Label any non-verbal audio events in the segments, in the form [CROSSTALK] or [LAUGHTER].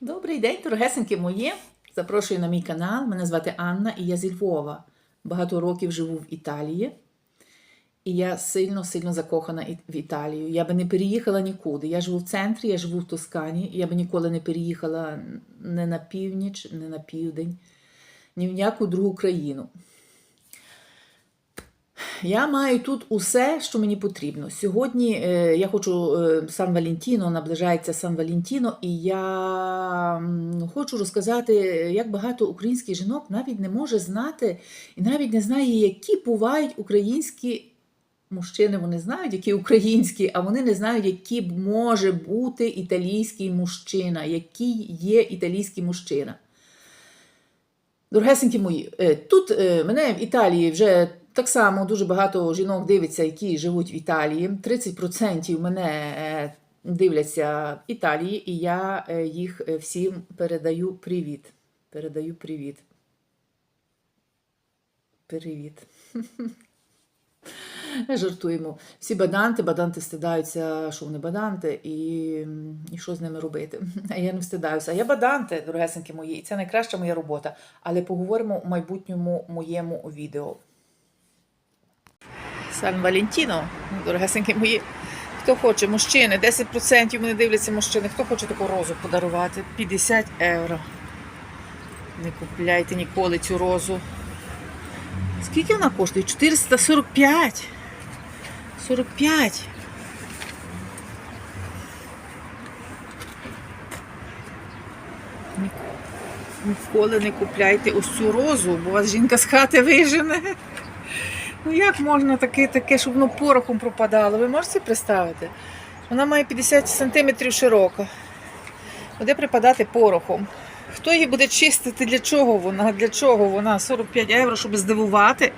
Добрий день, дорогесеньки мої. Запрошую на мій канал. Мене звати Анна і я зі Львова. Багато років живу в Італії. І я сильно-сильно закохана в Італію. Я би не переїхала нікуди. Я живу в центрі, я живу в Тоскані. Я би ніколи не переїхала не на північ, не на південь, ні в яку другу країну. Я маю тут усе, що мені потрібно. Сьогодні е, я хочу е, Сан Валентіно, наближається Сан Валентіно, і я хочу розказати, як багато українських жінок навіть не може знати і навіть не знає, які бувають українські мужчини. Вони знають, які українські, а вони не знають, які може бути італійський мужчина, який є італійський мужчина. Дорогесенькі мої, е, тут мене в Італії вже так само дуже багато жінок дивиться, які живуть в Італії. 30% мене е, дивляться в Італії, і я е, їх е, всім передаю привіт. Передаю привіт. Привіт. [LAUGHS] Жартуємо. Всі баданти, баданти стидаються, що вони баданти, і, і що з ними робити. [LAUGHS] А я не встидаюся. А я баданти, дорогесенькі мої, і це найкраща моя робота. Але поговоримо у майбутньому моєму відео. Сан Валентіно, дорогесенькі мої. Хто хоче, мужчини, 10% мене дивляться мужчини. Хто хоче таку розу подарувати? 50 євро. Не купляйте ніколи цю розу. Скільки вона коштує? 445. 45. Ніколи не купляйте ось цю розу, бо вас жінка з хати вижене. Ну як можна таке, таке, щоб воно порохом пропадало? Ви можете представити? Вона має 50 см широка. Буде припадати порохом. Хто її буде чистити? Для чого вона? Для чого вона? 45 євро, щоб здивувати.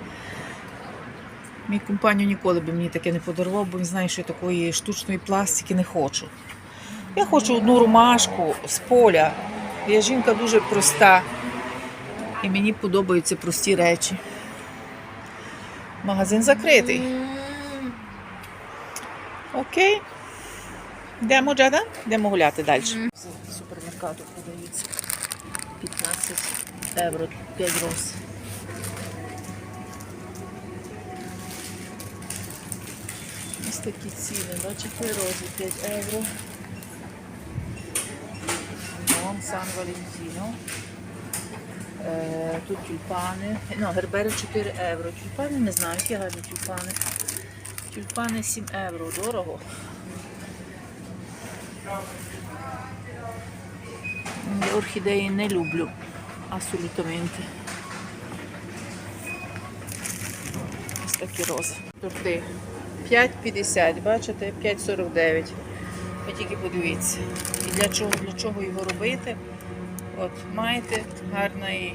Мій компанію ніколи би мені таке не подарував, бо він знає, що я такої штучної пластики не хочу. Я хочу одну ромашку з поля. Я жінка дуже проста. І мені подобаються прості речі. Магазин закритий. Окей. Йдемо, Джада? Йдемо гуляти далі. З супермеркату продається 15 євро, 5 роз. Ось такі ціни. Бачите, рози 5 євро. Вон Сан Валентіно. Е, Тут тюльпани. Ну, гербери 4 євро. Тюльпани не знаю, які гарні тюльпани. Тюльпани 7 євро. Дорого. Я орхідеї не люблю. Абсолютamente. Ось такі рози. Торти. 5,50, бачите, 5,49. Ви тільки подивіться. І для чого, для чого його робити? От, маєте гарний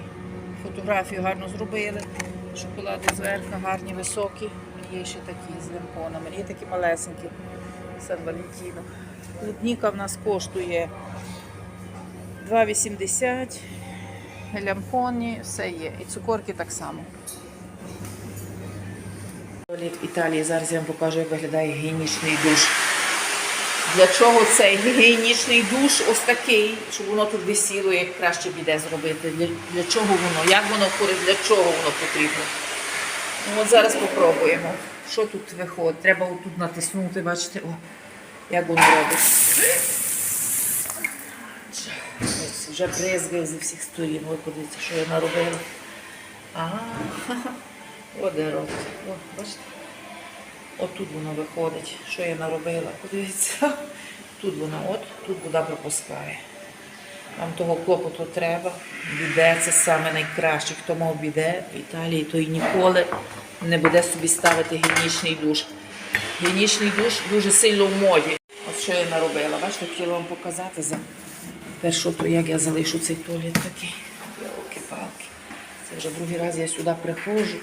фотографію гарно зробили. Шоколади зверху, гарні, високі. Є ще такі з лимонами, є такі малесенькі Сан Валентіно. Клубніка в нас коштує 2,80. Лямпоні, все є. І цукорки так само. В Італії зараз я вам покажу, як виглядає гігієнічний душ. Для чого цей гігієнічний душ ось такий, щоб воно тут висіло, як краще біде зробити. Для, для чого воно? Як воно курить, для чого воно потрібно? Ну, от зараз спробуємо. Що тут виходить? Треба отут натиснути, бачите, о, як воно робить. Ось вже бризгає зі всіх сторін. Ой, подивіться, що я наробила. Ага, [LAUGHS] о, де робить. О, бачите? Отут воно виходить, що я наробила. Подивіться, тут воно, от, тут вода пропускає. Вам того клопоту треба. Біде це саме найкраще. Хто мав біде в Італії, той ніколи не буде собі ставити гігієнічний душ. Гігієнічний душ дуже сильно в моді. От що я наробила. Бачите, хотіла вам показати за першу, то як я залишу цей туалет такий. Йолки-палки. Це вже другий раз я сюди приходжу.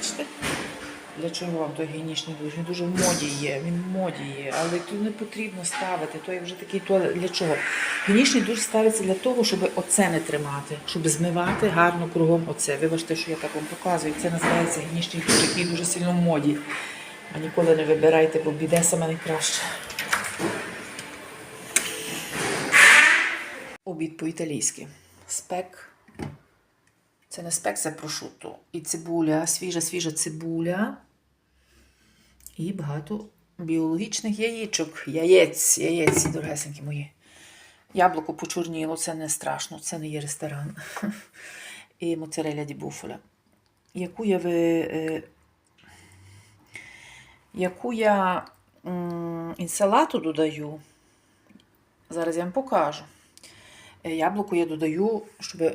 Бачите? Для чого вам той гігієнічний душ? Він дуже в моді є, він в моді є, але тут не потрібно ставити. То як вже такий туалет. Для чого? Гігієнічний душ ставиться для того, щоб оце не тримати, щоб змивати гарно кругом оце. Вибачте, що я так вам показую. Це називається гігієнічний душ, який дуже сильно в моді. А ніколи не вибирайте, бо біде саме найкраще. Обід по-італійськи. Спек. Це не спек, це. І цибуля, свіжа, свіжа цибуля. І багато біологічних яєчок. Яєць, яєць, дорогесенькі мої. Яблуко почорніло, це не страшно, це не є ресторан. [LAUGHS] І моцареля ді буфоля. Яку я ви. е, Яку я інсалату додаю, зараз я вам покажу. Е, Яблуко я додаю, щоб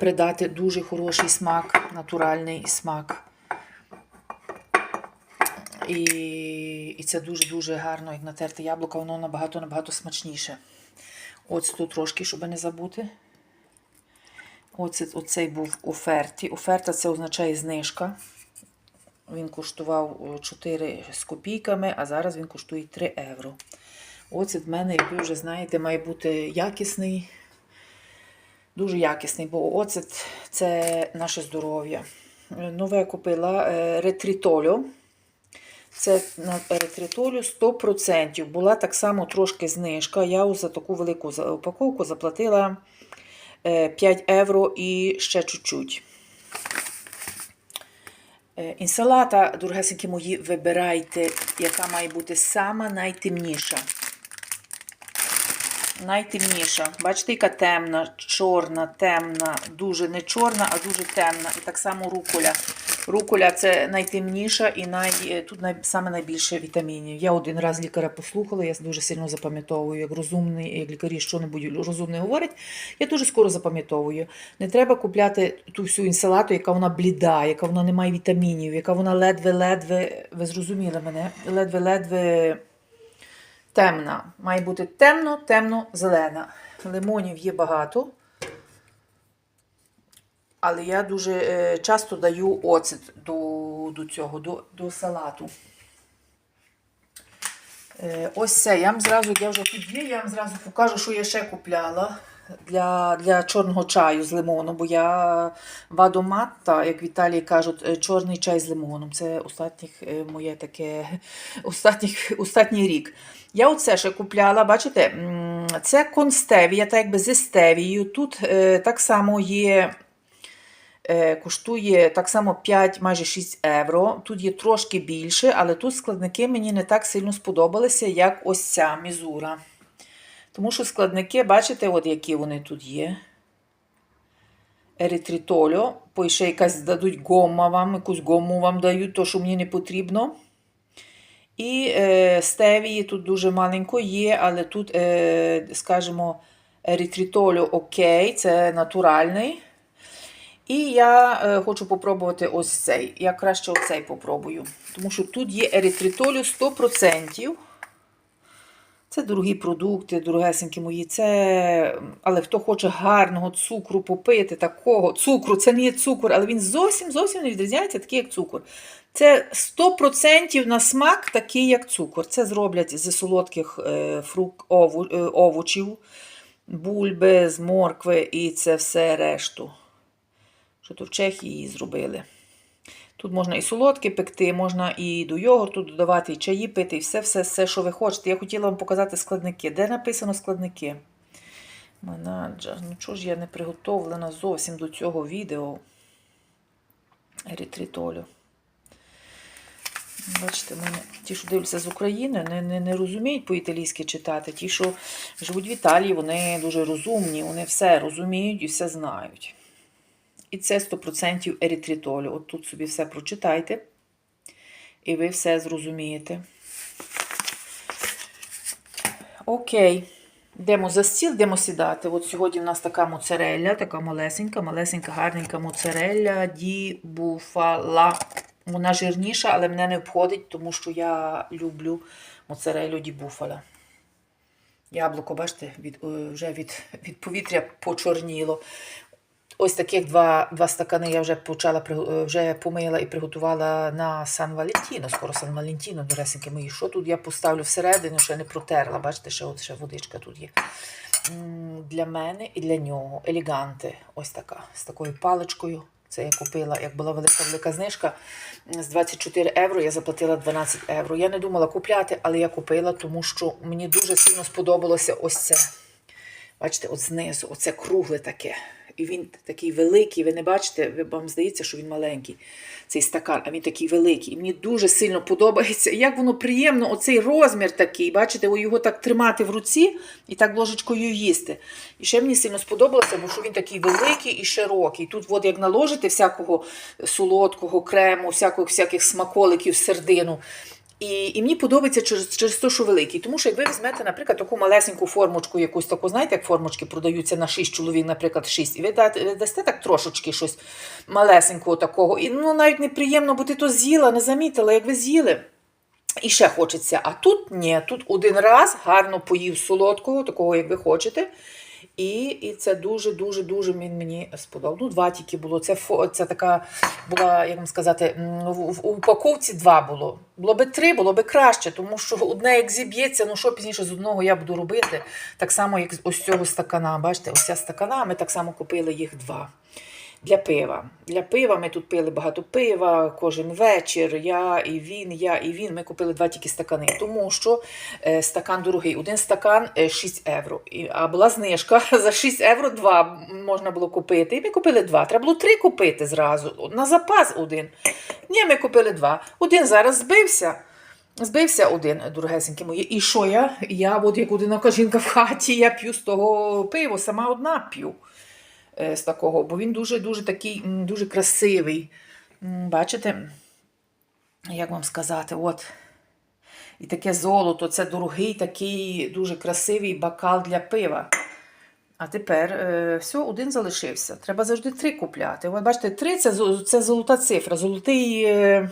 придати дуже хороший смак, натуральний смак. І, і це дуже-дуже гарно, як натерте яблуко, воно набагато-набагато смачніше. Оцту трошки, щоб не забути. Оцет, оцей був в оферті. Оферта це означає знижка. Він коштував 4 з копійками, а зараз він коштує 3 євро. Оцет в мене, як ви вже знаєте, має бути якісний, дуже якісний, бо оцет це наше здоров'я. Е, Нове купила е, ретрітолю. Це на ретритолю 100%. Була так само трошки знижка. Я за таку велику упаковку заплатила е, 5 євро і ще чуть-чуть. Е, Інсалата, дорогесенькі мої, вибирайте, яка має бути сама найтемніша. Найтемніша. Бачите, яка темна, чорна, темна, дуже не чорна, а дуже темна. І так само руколя. Руколя це найтемніша і най, тут най, саме найбільше вітамінів. Я один раз лікаря послухала, я дуже сильно запам'ятовую, як розумний, як лікарі що-небудь розумне говорять. Я дуже скоро запам'ятовую. Не треба купляти ту всю інсалату, яка вона бліда, яка вона не має вітамінів, яка вона ледве-ледве, ви зрозуміли мене, ледве-ледве темна. Має бути темно, темно, зелена. Лимонів є багато. Але я дуже е, часто даю оцет до, до цього, до, до салату. Е, ось це. Я вам зразу, я вже тут є, я вам зразу покажу, що я ще купляла для, для чорного чаю з лимоном, бо я вадоматта, як в кажуть, е, чорний чай з лимоном. Це останніх, моє таке, [LAUGHS] останніх, останній [LAUGHS] рік. Я оце ще купляла, бачите, це констевія, так якби зі стевією. Тут е, так само є. Е, Коштує так само 5, майже 6 євро. Тут є трошки більше, але тут складники мені не так сильно сподобалися, як ось ця мізура. Тому що складники, бачите, от які вони тут є. Еритритолю, по ще якась дадуть гома вам, якусь гому вам дають, то що мені не потрібно. І е, стевії тут дуже маленько є, але тут, е, скажімо, еритритолю окей, це натуральний. І я е, хочу попробувати ось цей. Я краще оцей попробую. Тому що тут є еритритолю 100%. Це дорогі продукти, дорогесенькі мої. Це... Але хто хоче гарного цукру попити, такого цукру, це не є цукор, але він зовсім зовсім не відрізняється, такий, як цукор. Це 100% на смак такий, як цукор. Це зроблять зі солодких е, фрук, е, овочів, бульби, з моркви і це все решту що то в Чехії зробили. Тут можна і солодке пекти, можна і до йогурту додавати, і чаї пити, і все, все, все, що ви хочете. Я хотіла вам показати складники. Де написано складники? Менаджер. Ну чого ж я не приготовлена зовсім до цього відео. Ерітритолю. Бачите, мене ті, що дивляться з України, не, не, не розуміють по-італійськи читати. Ті, що живуть в Італії, вони дуже розумні, вони все розуміють і все знають. І це 100% ерітритолю. От тут собі все прочитайте, і ви все зрозумієте. Окей. Йдемо за стіл, йдемо сідати. От сьогодні в нас така моцарелля, така малесенька, малесенька, гарненька моцарелля ді буфала. Вона жирніша, але мене не обходить, тому що я люблю моцарелю ді буфала. Яблуко, бачите, від, е, вже від, від повітря почорніло. Ось таких два, два стакани я вже почала е, вже помила і приготувала на Сан Валентіно. Скоро Сан Валентіно, доресеньки мої. Що тут я поставлю всередину, ще не протерла. Бачите, ще от ще водичка тут є. Для мене і для нього. Еліганти. Ось така. З такою паличкою. Це я купила, як була велика велика знижка з 24 євро, я заплатила 12 євро. Я не думала купляти, але я купила, тому що мені дуже сильно сподобалося ось це. Бачите, от знизу, оце кругле таке. І він такий великий, ви не бачите, вам здається, що він маленький, цей стакан, а він такий великий. І мені дуже сильно подобається, як воно приємно, оцей розмір такий. Бачите, його так тримати в руці і так ложечкою їсти. І ще мені сильно сподобалося, бо що він такий великий і широкий. Тут, от як наложите всякого солодкого крему, всяких, всяких смаколиків, сердину. І, і мені подобається через, через те, що великий. Тому що як ви візьмете, наприклад, таку малесеньку формочку, якусь таку, знаєте, як формочки продаються на 6 чоловік, наприклад, 6, і ви, дасте так трошечки щось малесенького такого. І ну навіть неприємно, бо ти то з'їла, не замітила, як ви з'їли. І ще хочеться. А тут ні, тут один раз гарно поїв солодкого, такого, як ви хочете. І, і це дуже-дуже дуже він мені сподобав. Ну, два тільки було. Це, це така була, як вам сказати, в, в упаковці два було. Було би три, було би краще, тому що одне як зіб'ється, ну що пізніше з одного я буду робити. Так само, як з ось цього стакана. Бачите, ось ця стакана, ми так само купили їх два. Для пива. Для пива ми тут пили багато пива кожен вечір. Я і він, я і він. Ми купили два тільки стакани, тому що е, стакан дорогий. Один стакан е, 6 євро. І, а була знижка [LAUGHS] за 6 євро два можна було купити. І ми купили два. Треба було три купити зразу. На запас один. Ні, ми купили два. Один зараз збився. Збився один дорогесенький моє. І що я? Я, от як одинока жінка в хаті, я п'ю з того пива, сама одна п'ю е, з такого, бо він дуже-дуже такий, дуже красивий. Бачите, як вам сказати, от. І таке золото, це дорогий такий дуже красивий бокал для пива. А тепер е, все, один залишився. Треба завжди три купляти. От бачите, три це, це золота цифра. Золотий, е,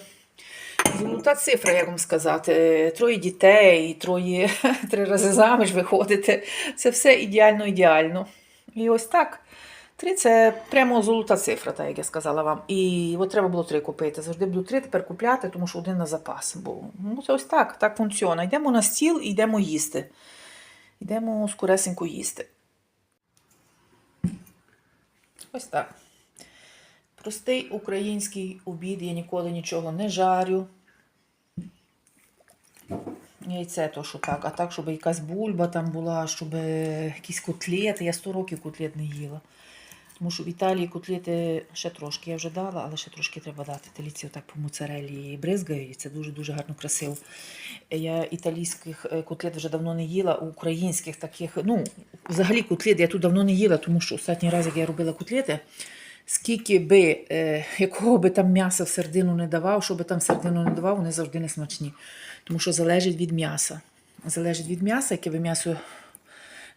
золота цифра, як вам сказати. Е, Троє дітей, троє, [LAUGHS] три рази заміж виходите. Це все ідеально, ідеально. І ось так. Три це прямо золота цифра, так як я сказала вам. І от треба було три купити. Завжди буду три тепер купляти, тому що один на запас. Бо ну, це ось так, так функціонує. Йдемо на стіл і йдемо їсти. Йдемо скоресенько їсти. Ось так. Простий український обід, я ніколи нічого не жарю. Яйце то, що так, а так, щоб якась бульба там була, щоб якісь котлети. Я 100 років котлет не їла. Тому що в Італії котлети ще трошки я вже дала, але ще трошки треба дати. Італійці отак по моцарелі бризгають, і це дуже-дуже гарно красиво. Я італійських е, котлет вже давно не їла, українських таких, ну, взагалі котлет я тут давно не їла, тому що останній раз, як я робила котлети, скільки би, е, якого би там м'яса в середину не давав, що би там в середину не давав, вони завжди не смачні. Тому що залежить від м'яса. Залежить від м'яса, яке ви м'ясо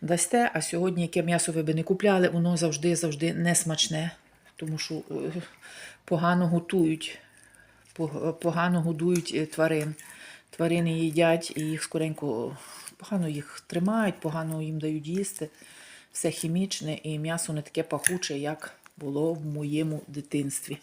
дасте, а сьогодні, яке м'ясо ви би не купляли, воно завжди завжди не смачне, тому що е, погано готують, погано годують е, тварин. Тварини їдять і їх скоренько погано їх тримають, погано їм дають їсти. Все хімічне і м'ясо не таке пахуче, як було в моєму дитинстві.